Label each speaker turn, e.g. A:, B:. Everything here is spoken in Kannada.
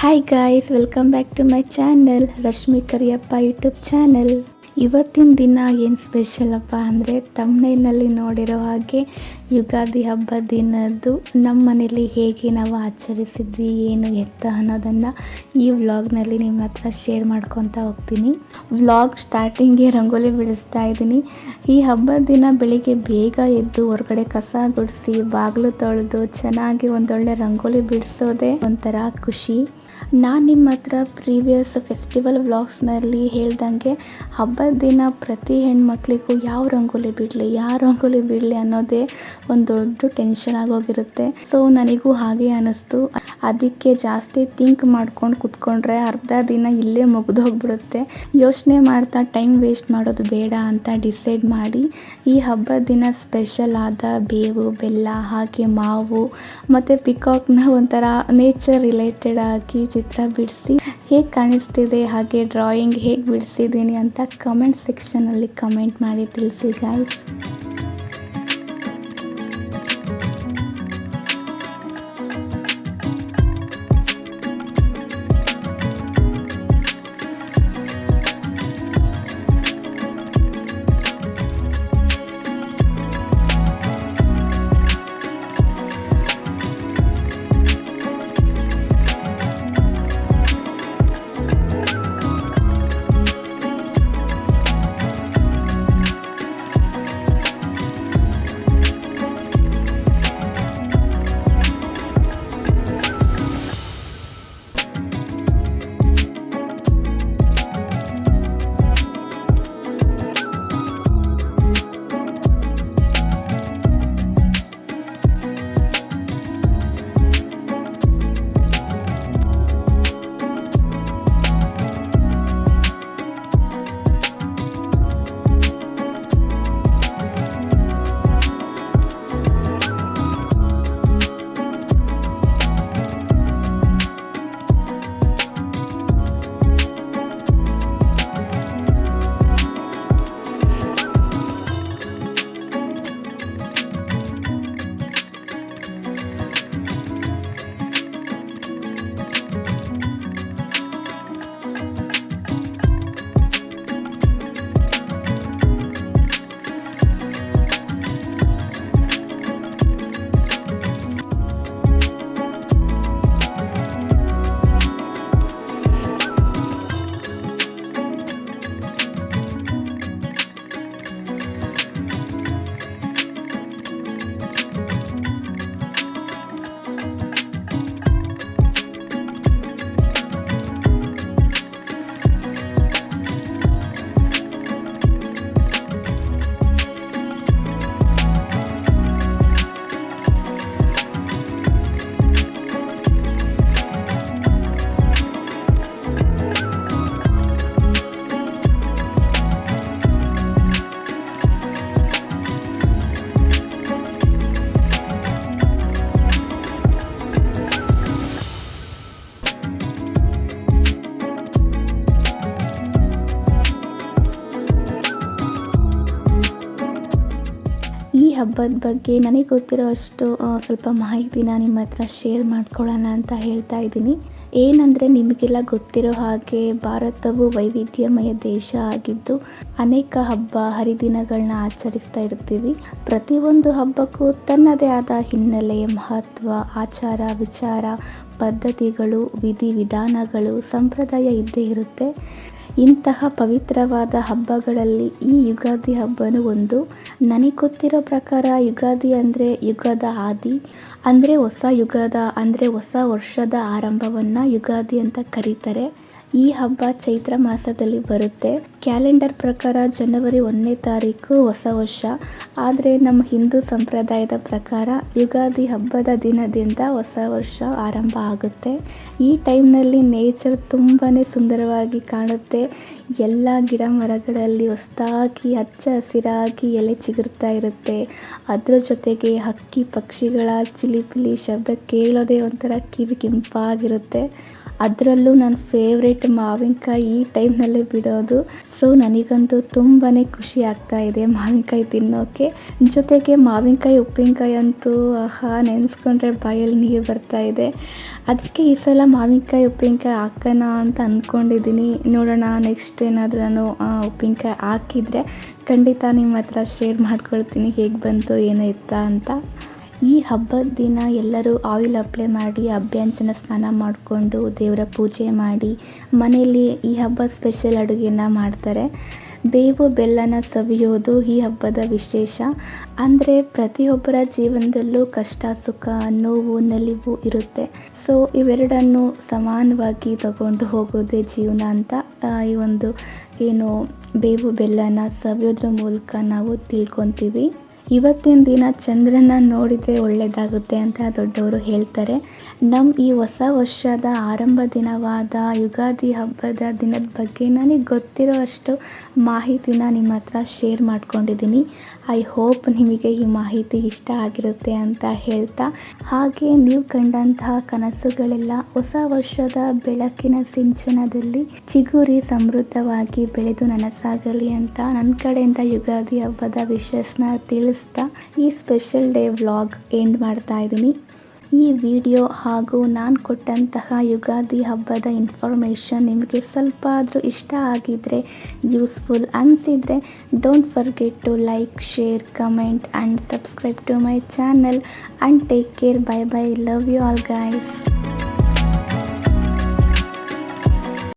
A: Hi guys welcome back to my channel Rashmi Kariyappa YouTube channel ಇವತ್ತಿನ ದಿನ ಏನು ಸ್ಪೆಷಲ್ ಅಪ್ಪ ಅಂದರೆ ತಮ್ಮನೇನಲ್ಲಿ ನೋಡಿರೋ ಹಾಗೆ ಯುಗಾದಿ ಹಬ್ಬ ದಿನದ್ದು ನಮ್ಮ ಮನೇಲಿ ಹೇಗೆ ನಾವು ಆಚರಿಸಿದ್ವಿ, ಏನು ಎತ್ತ ಅನ್ನೋದನ್ನು ಈ ವ್ಲಾಗ್ನಲ್ಲಿ ನಿಮ್ಮ ಹತ್ರ ಶೇರ್ ಮಾಡ್ಕೊತಾ ಹೋಗ್ತೀನಿ. ವ್ಲಾಗ್ ಸ್ಟಾರ್ಟಿಂಗ್ಗೆ ರಂಗೋಲಿ ಬಿಡಿಸ್ತಾ ಇದ್ದೀನಿ. ಈ ಹಬ್ಬದ ದಿನ ಬೆಳಿಗ್ಗೆ ಬೇಗ ಎದ್ದು ಹೊರಗಡೆ ಕಸ ಗುಡಿಸಿ, ಬಾಗಿಲು ತೊಳೆದು ಚೆನ್ನಾಗಿ ಒಂದೊಳ್ಳೆ ರಂಗೋಲಿ ಬಿಡಿಸೋದೇ ಒಂಥರ ಖುಷಿ. ನಾನು ನಿಮ್ಮ ಹತ್ರ ಪ್ರೀವಿಯಸ್ ಫೆಸ್ಟಿವಲ್ ವ್ಲಾಗ್ಸ್ನಲ್ಲಿ ಹೇಳ್ದಂಗೆ ಹಬ್ಬದ ದಿನ ಪ್ರತಿ ಹೆಣ್ಮಕ್ಳಿಗೂ ಯಾವ ರಂಗೋಲಿ ಬಿಡಲಿ, ಯಾವ ರಂಗೋಲಿ ಬಿಡಲಿ ಅನ್ನೋದೇ ಒಂದು ದೊಡ್ಡ ಟೆನ್ಷನ್ ಆಗೋಗಿರುತ್ತೆ. ಸೊ ನನಗೂ ಹಾಗೆ ಅನ್ನಿಸ್ತು ಅದಕ್ಕೆ ಜಾಸ್ತಿ ಥಿಂಕ್ ಮಾಡ್ಕೊಂಡು ಕುತ್ಕೊಂಡ್ರೆ ಅರ್ಧ ದಿನ ಇಲ್ಲೇ ಮುಗಿದೋಗ್ಬಿಡುತ್ತೆ ಯೋಚನೆ ಮಾಡ್ತಾ ಟೈಮ್ ವೇಸ್ಟ್ ಮಾಡೋದು ಬೇಡ ಅಂತ ಡಿಸೈಡ್ ಮಾಡಿ ಈ ಹಬ್ಬದ ದಿನ ಸ್ಪೆಷಲ್ ಆದ ಬೇವು, ಬೆಲ್ಲ ಹಾಗೆ ಮಾವು ಮತ್ತು ಪಿಕಾಕ್ನ ಒಂಥರ ನೇಚರ್ ರಿಲೇಟೆಡ್ ಆಗಿ ಚಿತ್ರ ಬಿಡಿಸಿ ಹೇಗೆ ಕಾಣಿಸ್ತಿದೆ, ಹಾಗೆ ಡ್ರಾಯಿಂಗ್ ಹೇಗೆ ಬಿಡಿಸಿದ್ದೀನಿ ಅಂತ ಕಮೆಂಟ್ ಸೆಕ್ಷನಲ್ಲಿ ಕಮೆಂಟ್ ಮಾಡಿ ತಿಳಿಸಿ ಗಾಯ್ಸ್ ಈ ಹಬ್ಬದ ಬಗ್ಗೆ ನನಗೆ ಗೊತ್ತಿರೋ ಅಷ್ಟು ಸ್ವಲ್ಪ ಮಾಹಿತಿನ ನಿಮ್ಮ ಹತ್ರ ಶೇರ್ ಮಾಡ್ಕೊಳ್ಳೋಣ ಅಂತ ಹೇಳ್ತಾ ಇದ್ದೀನಿ. ಏನಂದರೆ ನಿಮಗೆಲ್ಲ ಗೊತ್ತಿರೋ ಹಾಗೆ ಭಾರತವು ವೈವಿಧ್ಯಮಯ ದೇಶ ಆಗಿದ್ದು, ಅನೇಕ ಹಬ್ಬ ಹರಿದಿನಗಳನ್ನ ಆಚರಿಸ್ತಾ ಇರ್ತೀವಿ. ಪ್ರತಿಯೊಂದು ಹಬ್ಬಕ್ಕೂ ತನ್ನದೇ ಆದ ಹಿನ್ನೆಲೆ, ಮಹತ್ವ, ಆಚಾರ, ವಿಚಾರ, ಪದ್ಧತಿಗಳು ವಿಧಿ ವಿಧಾನಗಳು ಸಂಪ್ರದಾಯ ಇದ್ದೇ ಇರುತ್ತೆ. ಇಂತಹ ಪವಿತ್ರವಾದ ಹಬ್ಬಗಳಲ್ಲಿ ಈ ಯುಗಾದಿ ಹಬ್ಬನೂ ಒಂದು. ನನಗೆ ಗೊತ್ತಿರೋ ಪ್ರಕಾರ ಯುಗಾದಿ ಅಂದರೆ ಯುಗದ ಆದಿ, ಅಂದರೆ ಹೊಸ ಯುಗದ, ಅಂದರೆ ಹೊಸ ವರ್ಷದ ಆರಂಭವನ್ನು ಯುಗಾದಿ ಅಂತ ಕರೀತಾರೆ. ಈ ಹಬ್ಬ ಚೈತ್ರ ಮಾಸದಲ್ಲಿ ಬರುತ್ತೆ. ಕ್ಯಾಲೆಂಡರ್ ಪ್ರಕಾರ ಜನವರಿ ಒಂದನೇ ತಾರೀಕು ಹೊಸ ವರ್ಷ. ಆದರೆ ನಮ್ಮ ಹಿಂದೂ ಸಂಪ್ರದಾಯದ ಪ್ರಕಾರ ಯುಗಾದಿ ಹಬ್ಬದ ದಿನದಿಂದ ಹೊಸ ವರ್ಷ ಆರಂಭ ಆಗುತ್ತೆ. ಈ ಟೈಮ್ನಲ್ಲಿ ನೇಚರ್ ತುಂಬಾ ಸುಂದರವಾಗಿ ಕಾಣುತ್ತೆ. ಎಲ್ಲ ಗಿಡ ಮರಗಳಲ್ಲಿ ಹೊಸದಾಗಿ ಹಚ್ಚ ಹಸಿರಾಗಿ ಎಲೆ ಚಿಗುರ್ತಾ ಇರುತ್ತೆ. ಅದರ ಜೊತೆಗೆ ಹಕ್ಕಿ ಪಕ್ಷಿಗಳ ಚಿಲಿಪಿಲಿ ಶಬ್ದ ಕೇಳೋದೇ ಒಂಥರ ಕಿವಿ ಕೆಂಪಾಗಿರುತ್ತೆ. ಅದರಲ್ಲೂ ನನ್ನ ಫೇವ್ರೆಟ್ ಮಾವಿನಕಾಯಿ ಈ ಟೈಮ್ನಲ್ಲೇ ಬಿಡೋದು. ಸೊ ನನಗಂತೂ ತುಂಬಾ ಖುಷಿ ಆಗ್ತಾ ಇದೆ ಮಾವಿನಕಾಯಿ ತಿನ್ನೋಕ್ಕೆ ಜೊತೆಗೆ ಮಾವಿನಕಾಯಿ, ಉಪ್ಪಿನಕಾಯಿ ಅಂತೂ, ಆಹಾ, ನೆನೆಸ್ಕೊಂಡ್ರೆ ಬಾಯಲ್ಲಿ ನೀರು ಬರ್ತಾ ಇದೆ. ಅದಕ್ಕೆ ಈ ಸಲ ಮಾವಿನಕಾಯಿ, ಉಪ್ಪಿನಕಾಯಿ ಹಾಕೋಣ ಅಂತ ಅಂದ್ಕೊಂಡಿದ್ದೀನಿ ನೋಡೋಣ ನೆಕ್ಸ್ಟ್ ಏನಾದರೂ ನಾನು ಉಪ್ಪಿನಕಾಯಿ ಹಾಕಿದರೆ ಖಂಡಿತ ನಿಮ್ಮ ಹತ್ರ ಶೇರ್ ಮಾಡ್ಕೊಳ್ತೀನಿ ಹೇಗೆ ಬಂತು, ಏನು ಇತ್ತ ಅಂತ. ಈ ಹಬ್ಬದ ದಿನ ಎಲ್ಲರೂ ಆಯಿಲ್ ಅಪ್ಲೈ ಮಾಡಿ ಅಭ್ಯಂಜನ ಸ್ನಾನ ಮಾಡಿಕೊಂಡು ದೇವರ ಪೂಜೆ ಮಾಡಿ, ಮನೆಯಲ್ಲಿ ಈ ಹಬ್ಬ ಸ್ಪೆಷಲ್ ಅಡುಗೆನ ಮಾಡ್ತಾರೆ. ಬೇವು ಬೆಲ್ಲನ ಸವಿಯೋದು ಈ ಹಬ್ಬದ ವಿಶೇಷ. ಅಂದರೆ ಪ್ರತಿಯೊಬ್ಬರ ಜೀವನದಲ್ಲೂ ಕಷ್ಟ, ಸುಖ, ನೋವು, ನಲಿವು ಇರುತ್ತೆ. ಸೊ ಇವೆರಡನ್ನು ಸಮಾನವಾಗಿ ತಗೊಂಡು ಹೋಗೋದೇ ಜೀವನ ಅಂತ ಈ ಒಂದು ಏನು ಬೇವು ಬೆಲ್ಲನ ಸವಿಯೋದ್ರ ಮೂಲಕ ನಾವು ತಿಳ್ಕೊತೀವಿ. ಇವತ್ತಿನ ದಿನ ಚಂದ್ರನ ನೋಡಿದರೆ ಒಳ್ಳೆಯದಾಗುತ್ತೆ ಅಂತ ದೊಡ್ಡವರು ಹೇಳ್ತಾರೆ. ನಮ್ಮ ಈ ಹೊಸ ವರ್ಷದ ಆರಂಭ ದಿನವಾದ ಯುಗಾದಿ ಹಬ್ಬದ ದಿನದ ಬಗ್ಗೆ ನನಗೆ ಗೊತ್ತಿರೋ ಅಷ್ಟು ಮಾಹಿತಿನ ನಿಮ್ಮ ಹತ್ರ ಶೇರ್ ಮಾಡ್ಕೊಂಡಿದ್ದೀನಿ. ಐ ಹೋಪ್ ನಿಮಗೆ ಈ ಮಾಹಿತಿ ಇಷ್ಟ ಆಗಿರುತ್ತೆ ಅಂತ ಹೇಳ್ತಾ. ಹಾಗೆ ನೀವು ಕಂಡಂತಹ ಕನಸುಗಳೆಲ್ಲ ಹೊಸ ವರ್ಷದ ಬೆಳಕಿನ ಸಿಂಚನದಲ್ಲಿ ಚಿಗುರಿ ಸಮೃದ್ಧವಾಗಿ ಬೆಳೆದು ನನಸಾಗಲಿ ಅಂತ ನನ್ನ ಕಡೆಯಿಂದ ಯುಗಾದಿ ಹಬ್ಬದ ವಿಶಸ್ನ ತಿಳಿಸ್ತಾ ಈ ಸ್ಪೆಷಲ್ ಡೇ ವ್ಲಾಗ್ ಎಂಡ್ ಮಾಡ್ತಾ ಇದ್ದೀನಿ. ಈ ವಿಡಿಯೋ ಹಾಗೂ ನಾನು ಕೊಟ್ಟಂತಹ ಯುಗಾದಿ ಹಬ್ಬದ ಇನ್ಫಾರ್ಮೇಷನ್ ನಿಮಗೆ ಸ್ವಲ್ಪ ಆದರೂ ಇಷ್ಟ ಆಗಿದ್ದರೆ useful ಅನಿಸಿದರೆ don't forget to like share comment and subscribe to my channel and take care bye bye love you all guys